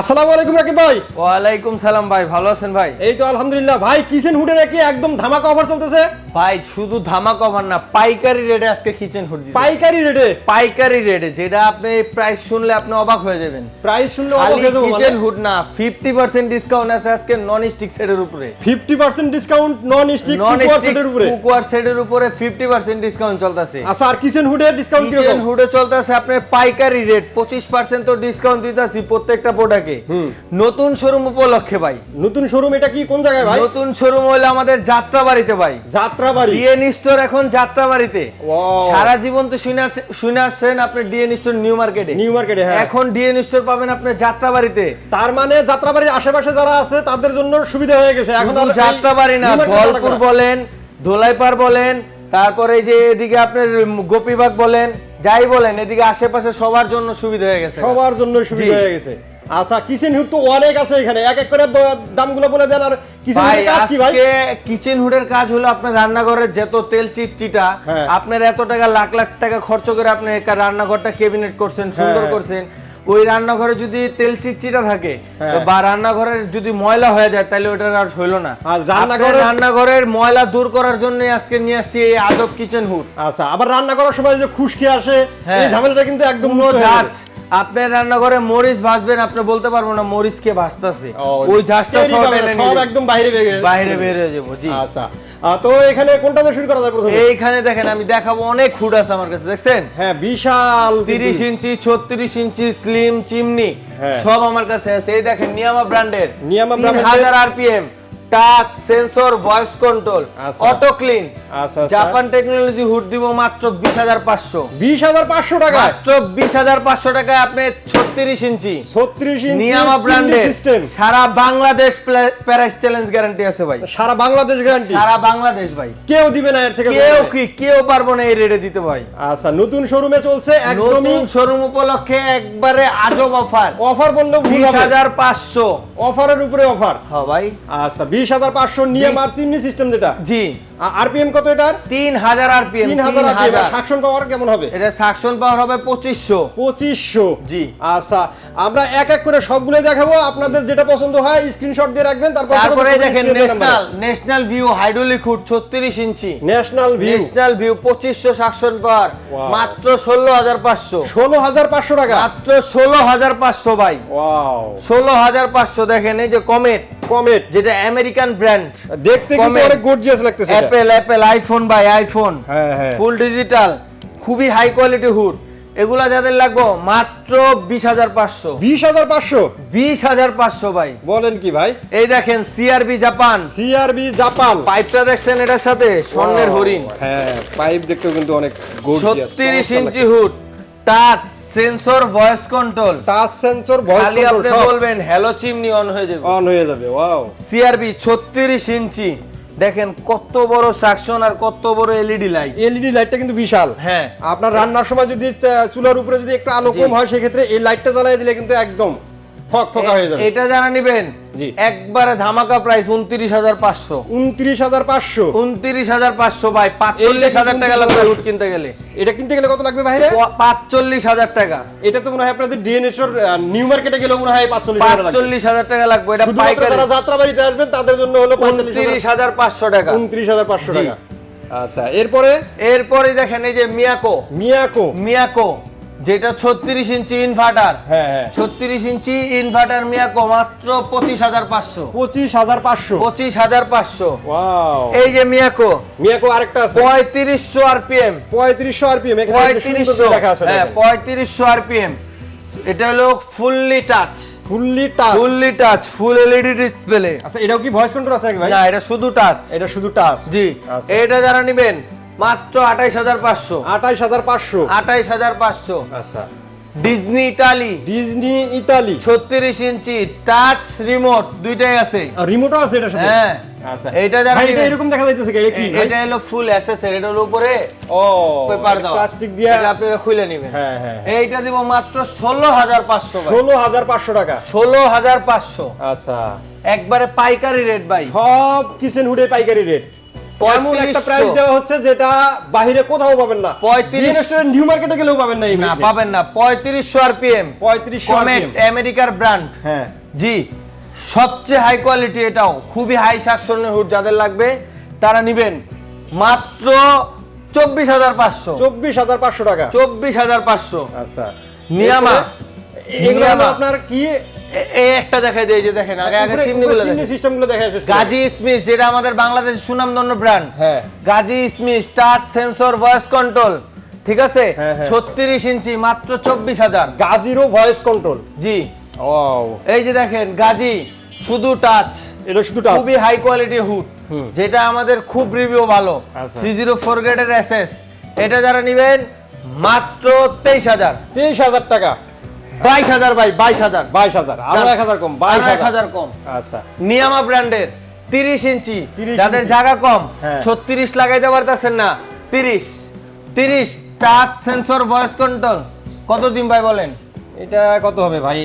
আসসালামু আলাইকুম রাকিব ভাই। ওয়ালাইকুম সালাম ভাই ভালো আছেন ভাই? এই তো আলহামদুলিল্লাহ। ভাই কিচেন হুডে নাকি একদম ধামাকা অফার চলতেছে? ভাই শুধু ধামা কভার না পাইকারি রেটে আজকে কিচেন হুড পাইকারি রেটে পাইকারি রেটে যেটা আপনি প্রাইস শুনলে আপনি অবাক হয়ে যাবেন। প্রাইস শুনলে অবাক হয়ে যাব মানে। কিচেন হুড না 50% ডিসকাউন্ট আছে আজকে নন স্টিক সেটের উপরে। 50% ডিসকাউন্ট নন স্টিক কুকার সেটের উপরে? কুকওয়ার সেটের উপরে 50% ডিসকাউন্ট চলতেছে। আচ্ছা আর কিচেন হুডে ডিসকাউন্ট কিচেন হুডে চলতেছে আপনার পাইকারি রেট 25% তো ডিসকাউন্ট দিতেছি প্রত্যেকটা প্রোডাক্টে নতুন শোরুম উপলক্ষে ভাই। নতুন শোরুম এটা কি কোন জায়গায় ভাই? নতুন শোরুম হলো আমাদের যাত্রাবাড়িতে ভাই। যাত্রাবাড়ি? ডিএন স্টোর এখন যাত্রাবাড়িতে। Wow. সারা জীবন তো শুনে শুনে আসছেন আপনি ডিএন স্টোর নিউ মার্কেটে। নিউ মার্কেটে হ্যাঁ। এখন ডিএন স্টোর পাবেন আপনি যাত্রাবাড়িতে। তার মানে যাত্রাবাড়ির আশেপাশে যারা আছে তাদের জন্য সুবিধা হয়ে গেছে। এখন আর এই যাত্রাবাড়ি না না। বলেন ধোলাইপাড় বলেন তারপরে এই যে এদিকে আপনার গোপীবাগ বলেন যাই বলেন এদিকে আশেপাশে সবার জন্য সুবিধা হয়ে গেছে। সবার জন্য সুবিধা হয়ে গেছে। আচ্ছা কিচেন হুড তো অনেক আছে এখানে এক এক করে ব- দামগুলো বলে দেন আর কিচেন হুডের কাজ কি ভাই কিচেন হুডের কাজ হলো আপনার রান্নাঘরের যত তেল চিটচিটা হ্যাঁ। আপনার এত টাকা লাখ লাখ টাকা খরচ করে আপনি রান্নাঘরটা কেবিনেট করছেন সুন্দর হ্যাঁ। করছেন ওই রান্নাঘরে যদি তেল চিটচিটা থাকে হ্যাঁ। বা রান্নাঘরের যদি ময়লা হয়ে যায় তাহলে ওটা আর হইল না আপনার রান্নাঘরের- ময়লা দূর করার জন্য আজকে নিয়ে আসছি এই আজব কিচেন হুড আচ্ছা আবার রান্না করার সময় যে খুশকি আসে। এই ঝামেলাটা কিন্তু একদম আপনার রান্নাঘরে মরিচ ভাজবেন আপনি বলতে পারব না মরিচ কে ভাজতেছে। ওই টেরই সব। একদম বাইরে। বাইরে বের হয়ে যাব জি। আচ্ছা। তো এখানে কোনটা দিয়ে শুরু করা যায় প্রথমে? এইখানে দেখেন আমি দেখাবো অনেক হুড আছে আমার কাছে দেখছেন? হ্যাঁ বিশাল তিরিশ ইঞ্চি ছত্রিশ ইঞ্চি স্লিম চিমনি হ্যাঁ। সব আমার কাছে আছে। এই দেখেন নিয়ামা ব্র্যান্ডের নিয়ামা ব্র্যান্ডের- হাজার RPM touch sensor voice control. Auto clean. Japan technology hood দিব মাত্র বিশ হাজার পাঁচশো। বিশ হাজার পাঁচশো টাকা মাত্র বিশ হাজার পাঁচশো টাকায় আপনি ছত্রিশ ইঞ্চি। ছত্রিশ ইঞ্চি নিয়ামা ব্র্যান্ডের সিস্টেম সারা বাংলাদেশ প্রাইস চ্যালেঞ্জ গ্যারান্টি আছে ভাই। সারা বাংলাদেশ গ্যারান্টি সারা বাংলাদেশ ভাই। কেউ দিবে না এর থেকে কেউ কি কেউ পারব না এই রেটে দিতে ভাই। আচ্ছা নতুন শোরুমে চলছে একদমই নতুন শোরুম উপলক্ষে একবারে আজব অফার অফার বললেও পাঁচশো। অফারের উপরে অফার হ্যাঁ ভাই। আচ্ছা বিশ হাজার পাঁচশো নিয়ে মার চিমনি সিস্টেম যেটা। জি। আরপিএম কত এটার? তিন হাজার আরপিএম তিন হাজার আরপিএম সাকশন পাওয়ার কেমন হবে? এটা সাকশন পাওয়ার হবে পঁচিশশো। পঁচিশশো? জি। আচ্ছা আমরা এক এক করে সবগুলো দেখাবো। আপনাদের যেটা পছন্দ হয় স্ক্রিনশট দিয়ে রাখবেন তারপর তারপরে দেখেন national national view hydraulic hood ছত্রিশ ইঞ্চি। ন্যাশনাল ভিউ ন্যাশনাল ভিউ পঁচিশশো সাকশন পাওয়ার মাত্র ষোলো হাজার পাঁচশো। ষোলো হাজার পাঁচশো টাকা? মাত্র ষোলো হাজার পাঁচশো ভাই। ওয়াও ষোলো হাজার পাঁচশো দেখেন এই যে কমেট কমেট যেটা আমেরিকান ব্র্যান্ড দেখতে কিন্তু অনেক গর্জিয়াস লাগতেছে। অ্যাপেল অ্যাপেল আইফোন ভাই আইফোন ফুল ডিজিটাল খুবই হাই কোয়ালিটি হুড এগুলা যাদের লাগবো মাত্র বিশ হাজার পাঁচশো। বিশ হাজার পাঁচশো? বিশ হাজার পাঁচশো ভাই। বলেন কি ভাই? এই দেখেন সিআরবি জাপান সিআরবি জাপান পাইপটা দেখছেন এটার সাথে? স্বর্ণের হরিণ। হ্যাঁ পাইপ দেখতেও কিন্তু অনেক ছত্রিশ ইঞ্চি hood touch sensor voice control touch sensor voice control আপনি বলবেন হ্যালো চিমনি অন হয়ে যাবে। অন হয়ে যাবে ওয়াও সিআরবি ছত্রিশ ইঞ্চি। দেখেন কত বড় সাকশন আর কত বড় এলইডি লাইট এলইডি লাইটটা কিন্তু বিশাল। হ্যাঁ। আপনার রান্নার সময় যদি চুলার উপরে যদি একটু আলো কম হয় সেক্ষেত্রে এই লাইটটা জ্বালিয়ে দিলে কিন্তু একদম ফক ফকা হয়ে যাবে। এটা জানা নিবেন। একবারে ধামাকা প্রাইস উনত্রিশ হাজার পাঁচশো। উনত্রিশ হাজার পাঁচশো। উনত্রিশ হাজার পাঁচশো ভাই পাঁচচল্লিশ হাজার টাকা লাগবে রুট কিনতে গেলে। এটা কিনতে গেলে কত লাগবে প- পাঁচচল্লিশ হাজার টাকা। এটা তো মনে হয় আপনাদের ডিএনএস নিউ মার্কেটে গেলে মনে হয় পাঁচচল্লিশ হাজার পাঁচচল্লিশ হাজার টাকা লাগবে এটা পাইকারি। যারা যাত্রাবাড়িতে আসবেন তাদের জন্য হলো উনত্রিশ হাজার পাঁচশো টাকা। উনত্রিশ হাজার পাঁচশো টাকা। আচ্ছা এরপরে? এরপরে দেখেন এই যে মিয়াকো। মিয়াকো। মিয়াকো। যেটা ছত্রিশ ইঞ্চি ইনভার্টার হ্যাঁ হ্যাঁ। ছত্রিশ ইঞ্চি ইনভার্টার মিয়াকো মাত্র পঁচিশ হাজার পাঁচশো। পঁচিশ হাজার পাঁচশো? পঁচিশ হাজার পাঁচশো। ওয়াও। এই যে মিয়াকো। মিয়াকো আরেকটা আছে। পঁয়ত্রিশশো আরপিএম। পঁয়ত্রিশশো আরপিএম পঁয়ত্রিশশো। হ্যাঁ পঁয়ত্রিশশো আরপিএম। এটা হলো fully touch fully touch fully touch full LED display আচ্ছা এটাও কি ভয়েস কন্ট্রোল আছে নাকি ভাই? না এটা শুধু টাচ এটা শুধু টাচ জি। আচ্ছা। এটা যারা নিবেন মাত্র আঠাইশ হাজার পাঁচশো। আঠাইশ হাজার পাঁচশো। আঠাইশ হাজার পাঁচশো। আচ্ছা। Disney Italy Disney Italy. ছত্রিশ ইঞ্চি টাচ রিমোট দুইটাই আছে। রিমোটও আছে এটার সাথে? হ্যাঁ। আচ্ছা। এইটা যারা এটা এরকম দেখা যাইতেছে এটা কি? এটা হলো ফুল এসএসএর এটা উপরে ও পেপার দাও প্লাস্টিক দিয়া এটা আপনারা খুলে নেবেন। হ্যাঁ হ্যাঁ এইটা দিব মাত্র ষোলো হাজার পাঁচশো ষোলো হাজার পাঁচশো টাকা। ষোলো হাজার পাঁচশো। আচ্ছা। একবারে পাইকারি রেট ভাই। সব কিচেন হুডে পাইকারি রেট এমন একটা প্রাইস দেওয়া হচ্ছে যেটা বাইরে কোথাও পাবেন না। 35 রেস্টুরেন্ট নিউ মার্কেটে গেলেও পাবেন না না পাবেন না। পঁয়ত্রিশশো আরপিএম। 3500 কমেট RPM আমেরিকার ব্র্যান্ড হ্যাঁ। জি সবচেয়ে হাই কোয়ালিটি এটাও। খুবই হাই সাকশনের হুড যাদের লাগবে তারা নিবেন মাত্র চব্বিশ হাজার পাঁচশো। চব্বিশ হাজার পাঁচশো টাকা। চব্বিশ হাজার পাঁচশো। আচ্ছা। নিয়ামা। আপনার কি এই একটা দেখাই দেয় যে দেখেন আগে আগে চিমনিগুলো দেখেন। সিস্টেমগুলো দেখা করি। গাজী স্মিথ যেটা আমাদের সুনামধন্য ব্র্যান্ড হ্যাঁ। Gazi Smith start sensor voice control ঠিক আছে? হ্যাঁ, হ্যাঁ। ছত্রিশ ইঞ্চি মাত্র চব্বিশ হাজার। গাজিরও ভয়েস কন্ট্রোল জি। ওয়াও এই যে দেখেন গাজী শুধু টাচ এটা শুধু টাচ খুবই হাই কোয়ালিটি হুড যেটা আমাদের খুব রিভিউ ভালো। আচ্ছা। থ্রি জিরো ফোর গ্রেডের এসএস এটা যারা নেবেন মাত্র তেইশ হাজার। তেইশ হাজার টাকা। বাইশ হাজার বাই বাইশ হাজার। বাইশ হাজার আরও এক হাজার কম বাইশ হাজার। কম। আচ্ছা। নিয়ামা ব্র্যান্ডের তিরিশ ইঞ্চি যাদের জায়গা কম হ্যাঁ। ছত্রিশ লাগাইতে পারতেছেন না তিরিশ। তিরিশ টাচ সেন্সর ভয়েস কন্ট্রোল কত দিন ভাই বলেন? এটা কত হবে ভাই?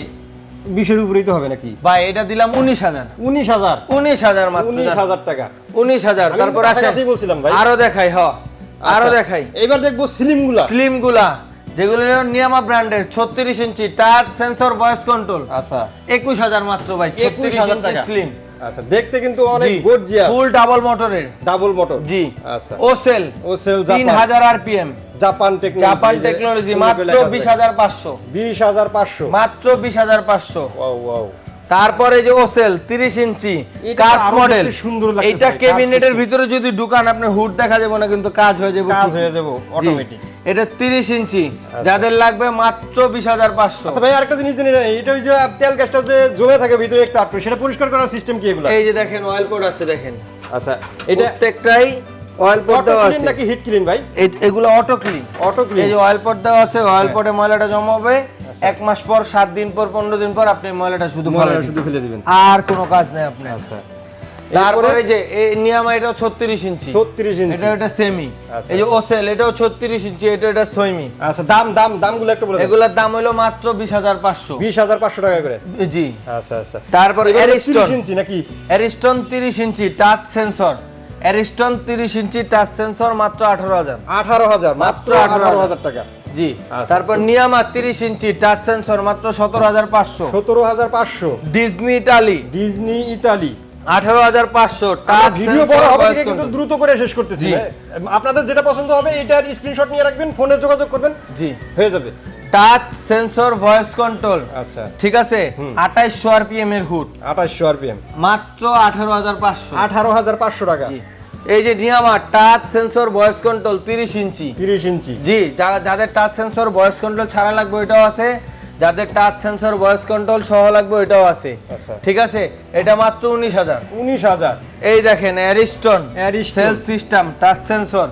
বিশের উপরেই তো হবে নাকি? ভাই এটা দিলাম উনিশ হাজার। উনিশ হাজার। উনিশ হাজার মাত্র উনিশ হাজার টাকা। উনিশ হাজার তারপর আসে বলছিলাম ভাই। আরও দেখাই হ। আরও আচ্ছা, দেখাই। এবার দেখব স্লিমগুলা। স্লিমগুলা। যেগুলো নিয়ামা ব্র্যান্ডের ছত্রিশ ইঞ্চি টাচ সেন্সর ভয়েস কন্ট্রোল। আচ্ছা। একুশ হাজার মাত্র ভাই একুশ হাজার টাকা। স্লিম আচ্ছা দেখতে কিন্তু অনেক গর্জিয়াস। ফুল ডাবল মোটরের ডাবল মোটর জি। আচ্ছা। ও সেল ও সেল তিন জাপান হাজার RPM Japan technology Japan technology মাত্র বিশ হাজার পাঁচশো। বিশ হাজার পাঁচশো। মাত্র বিশ হাজার পাঁচশো। ওয়াও ওয়াও তারপরে যে ওসেল তিরিশ ইঞ্চি এটা মডেল কাঠ ক্যাবিনেটের ভিতরে যদি ঢুকান আপনি হুড দেখা যাবে না কিন্তু কাজ হয়ে যাবে কাজ হয়ে যাব অটোমেটিক এটা তিরিশ ইঞ্চি যাদের লাগবে মাত্র বিশ হাজার পাঁচশো। আচ্ছা ভাই আরেকটা জিনিস জানি না এটা ওই যে তেল গ্যাসটা যে জমে থাকে ভিতরে একটু আটকে সেটা পরিষ্কার করার সিস্টেম কি এগুলো? এই যে দেখেন অয়েল পোর্ট আছে দেখেন। আচ্ছা এটা প্রত্যেকটাই অয়েল দেওয়া আছে। নাকি হিট ক্লিন ভাই? এগুলো অটো ক্লিন অটো এই ক্লিন যে অয়েল দেওয়া আছে অয়েল হ্যাঁ। ময়লাটা জমা হবে এক মাস পর সাত দিন পর পনেরো দিন পর আপনি ময়লাটা শুধু শুধু ফেলে দিবেন। আর কোনো কাজ নেই আপনার। আচ্ছা। তারপরে তারপরে যে এই নিয়ামা এটাও ছত্রিশ ইঞ্চি। 36 ইঞ্চি। এটা এটা সেমি আচ্ছা, এই যে ওসেল এটাও ছত্রিশ ইঞ্চি এটা এটা সেমি আচ্ছা দাম দাম দামগুলো একটু বলে এগুলোর দাম হলো মাত্র টাকা করে? জি। আচ্ছা আচ্ছা। তারপরে অ্যারিস্টন 30 ইঞ্চি নাকি? অ্যারিস্টন ইঞ্চি টাচ সেন্সর অ্যারিস্টন ইঞ্চি টাচ সেন্সর মাত্র আঠারো হাজার। আঠারো হাজার মাত্র মাত্র আঠারো হাজার টাকা। জি। আচ্ছা। তারপর নিয়ামা তিরিশ ইঞ্চি টাচ সেন্সর মাত্র সতেরো হাজার পাঁচশো। সতেরো হাজার পাঁচশো। ডিজনি ইটালি ডিজনি ইতালি আঠারো হাজার পাঁচশো ভিডিও বড় হবে থেকে কিন্তু দ্রুত করে শেষ করতেছি হ্যাঁ? আপনাদের যেটা পছন্দ হবে এটার স্ক্রিনশট নিয়ে রাখবেন ফোনে যোগাযোগ করবেন জি। হয়ে যাবে। টাচ সেন্সর ভয়েস কন্ট্রোল আচ্ছা। ঠিক আছে? আঠাইশশো আরপিএম এর হুড। আঠাশশো আরপিএম। মাত্র আঠারো হাজার পাঁচশো। আঠারো হাজার পাঁচশো টাকা। জি। এই যে নিয়ামা টাচ সেন্সর ভয়েস কন্ট্রোল তিরিশ ইঞ্চি। তিরিশ ইঞ্চি। জি যারা যাদের টাচ সেন্সর ভয়েস কন্ট্রোল ছাড়া লাগবে ওইটাও আছে। যাদের টাচ সেন্সর ভয়েস কন্ট্রোল সহ লাগবে ওইটাও আছে। আচ্ছা। ঠিক আছে? এটা মাত্র উনিশ হাজার। উনিশ হাজার। এই দেখেন Ariston. Self system touch sensor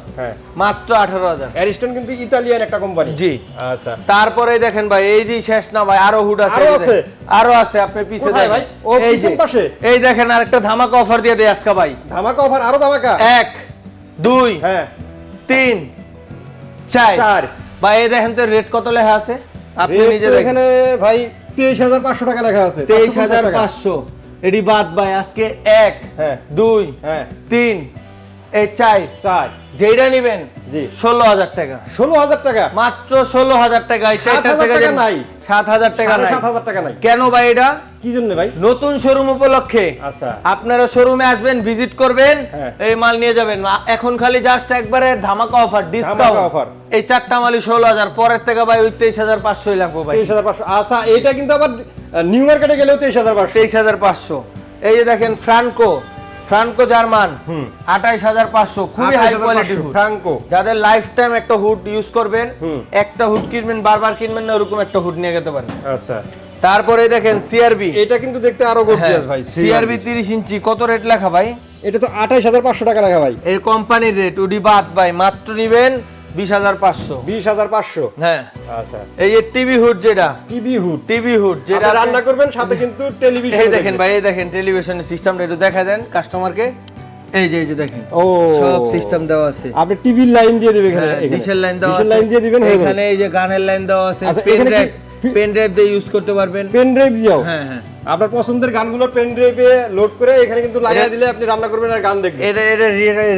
মাত্র আঠারো হাজার। অ্যারিস্টন কিন্তু ইতালিয়ান একটা কোম্পানি জি। আচ্ছা। তারপরে দেখেন ভাই এই যে শেষ না ভাই আরও হুড আছে। আরও আছে? আরও আছে আপনি পিছে দেখেন। ভাই? ও, এই পিছন পাশে? এই দেখেন আরেকটা ধামাকা অফার দিয়ে দেয় আজকে ভাই। ধামাকা অফার আরও ধামাকা? এক দুই হ্যাঁ। তিন চার। চার। ভাই এই দেখেন তো রেট কত লেখা আছে? আপনি নিজে এখানে ভাই তেইশ হাজার পাঁচশো টাকা লেখা আছে তেইশ হাজার পাঁচশো। এটি বাদ ভাই আজকে এক হ্যাঁ। দুই হ্যাঁ। তিন এই চাই চার। যেইটা নিবেন জি। ষোলো হাজার টাকা। ষোলো হাজার টাকা। মাত্র ষোলো হাজার টাকা এই চারটা টাকা নাই। সাত হাজার টাকা নাই। সাত হাজার টাকা নাই। কেন ভাই এটা? কি জন্য ভাই? নতুন শোরুম উপলক্ষে। আচ্ছা। আপনারা শোরুমে আসবেন ভিজিট করবেন হ্যাঁ। এই মাল নিয়ে যাবেন। এখন খালি জাস্ট একবারে ধামাকা অফার ডিসকাউন্ট offer। এই চারটা মালই ষোলো হাজার পরের থেকে ভাই ওই তেইশ হাজার পাঁচশোই লাগবে ভাই। তেইশ হাজার পাঁচশো। আচ্ছা এটা কিন্তু আবার নিউ মার্কেটে গেলেও তেইশ হাজার পাঁচশো। তেইশ হাজার পাঁচশো। এই যে দেখেন ফ্রান্কো ফ্রান্কো জার্মান। আঠাইশ হাজার পাঁচশো খুবই হাই কোয়ালিটি ফ্রাঙ্কো। যাদের লাইফ টাইম একটা হুড ইউজ করবেন একটা হুড কিনবেন বারবার কিনবেন না ওরকম একটা হুড নিয়ে যেতে পারেন। আচ্ছা। তারপরে দেখেন সিআরবি এটা কিন্তু দেখতে আরও গর্জিয়াস ভাই সিআরবি তিরিশ ইঞ্চি কত রেট লেখা ভাই? এটা তো আঠাইশ হাজার পাঁচশো টাকা লেখা ভাই। এই কোম্পানির রেট উডি বাদ ভাই মাত্র নিবেন বিশ হাজার পাঁচশো। বিশ হাজার পাঁচশো? হ্যাঁ। আচ্ছা। এই যে টিভি হুড যেটা টিভি হুড। টিভি হুড যেটা যেটা আপনি- রান্না করবেন সাথে কিন্তু টেলিভিশন এই দেখেন ভাই এই দেখেন টেলিভিশনের সিস্টেমটা একটু দেখা দেন কাস্টমারকে এই যে এই যে দেখেন ও। সব সিস্টেম দেওয়া আছে। আপনি টিভির লাইন দিয়ে দিবেন এখানে এখানে। ডিশের লাইন দেওয়া আছে। লাইন দিয়ে দিবেন এখানে এই যে গানের লাইন দেওয়া আছে আচ্ছা পেন পেন ড্রাইভ দিয়ে ইউজ করতে পারবেন। পেন ড্রাইভ দিয়েও? হ্যাঁ হ্যাঁ। আপনার পছন্দের গানগুলো পেন ড্রাইভে লোড করে এখানে কিন্তু লাগিয়ে দিলে আপনি রান্না করবেন আর গান দেখবেন। এটা এটা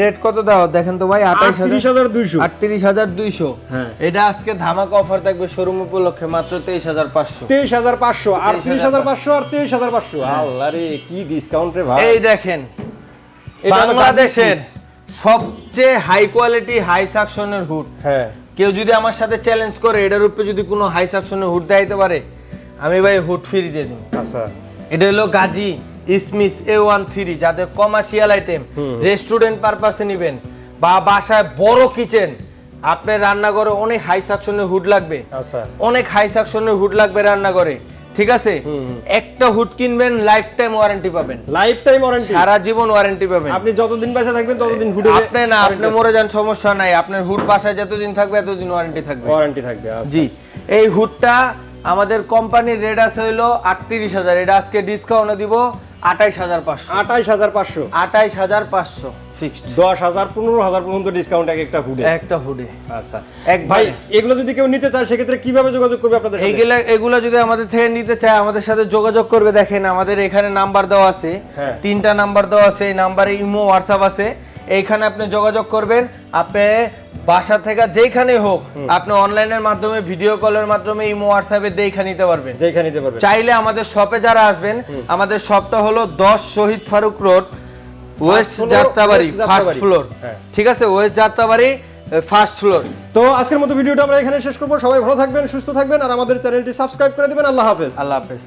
রেট কত দাও? দেখেন তো ভাই আঠাশ আটত্রিশ হাজার হাজার দুইশো। আটত্রিশ হাজার দুইশো। হ্যাঁ। এটা আজকে ধামাকা অফার থাকবে শোরুম উপলক্ষে মাত্র তেইশ হাজার পাঁচশো। তেইশ হাজার পাঁচশো। আটত্রিশ হাজার পাঁচশো আর তেইশ হাজার পাঁচশো। আল্লাহ রে কি ডিসকাউন্ট রে ভাই। এই দেখেন বাংলাদেশের সবচেয়ে হাই কোয়ালিটি হাই সাকশনের হুড হ্যাঁ। কেউ যদি আমার সাথে চ্যালেঞ্জ করে এটার উপরে যদি কোনো হাই সাকশনে হুড দেখাইতে পারে আমি ভাই হুট ফিরি দিয়ে দিই আচ্ছা। এটা হলো Gazi Smith A one three যাদের কমার্শিয়াল আইটেম রেস্টুরেন্ট পারপাসে নেবেন বা বাসায় বড় কিচেন আপনার রান্নাঘরে অনেক হাই সাকশনের হুড লাগবে। আচ্ছা। অনেক হাই সাকশনের হুড লাগবে রান্নাঘরে। ঠিক আছে? একটা হুড কিনবেন লাইফ টাইম ওয়ারেন্টি পাবেন। লাইফ টাইম ওয়ারেন্টি সারা জীবন ওয়ারেন্টি পাবেন। আপনি যতদিন বাসা থাকবেন ততদিন হুডে আপনি না আপনি মরে যান সমস্যা নাই। আপনার হুড বাসায় যতদিন থাকবে এতদিন ওয়ারেন্টি থাকবে। ওয়ারেন্টি থাকবে আচ্ছা। জি এই হুডটা আমাদের কোম্পানির রেট আছে হইল আটত্রিশ হাজার। এটা আজকে ডিসকাউন্টে দিব আঠাইশ হাজার পাঁচশো। আঠাইশ হাজার পাঁচশো। আঠাইশ হাজার পাঁচশো। ফিক্সড দশ হাজার পনেরো হাজার পর্যন্ত ডিসকাউন্ট এক একটা হুডে একটা হুডে আচ্ছা। একবারে। ভাই এগুলো যদি কেউ নিতে চায় সেক্ষেত্রে কীভাবে যোগাযোগ করবে আপনাদের? এইগুলা এগুলো যদি আমাদের থেকে নিতে চায় আমাদের সাথে যোগাযোগ করবে। দেখেন আমাদের এখানে নাম্বার দেওয়া আছে। হ্যাঁ। তিনটা নাম্বার দেওয়া আছে। এই নাম্বারে ইমো হোয়াটসঅ্যাপ আছে। এইখানে আপনি যোগাযোগ করবেন। আপনি বাসা থেকে যেখানে হোক আপনি অনলাইনের মাধ্যমে ভিডিও কলের মাধ্যমে ইমো হোয়াটসঅ্যাপে দেখে নিতে পারবেন। দেখে নিতে পারবেন। চাইলে আমাদের শপে যারা আসবেন আমাদের শপটা হলো দশ Shahid Faruk road west Jatrabari first floor. ঠিক আছে ওয়েস্ট যাত্রাবাড়ি ফার্স্ট ফ্লোর তো আজকের মতো ভিডিওটা আমরা এখানে শেষ করব। সবাই ভালো থাকবেন সুস্থ থাকবেন আর আমাদের চ্যানেলটি সাবস্ক্রাইব করে দেবেন। আল্লাহ হাফেজ। আল্লাহ হাফেজ।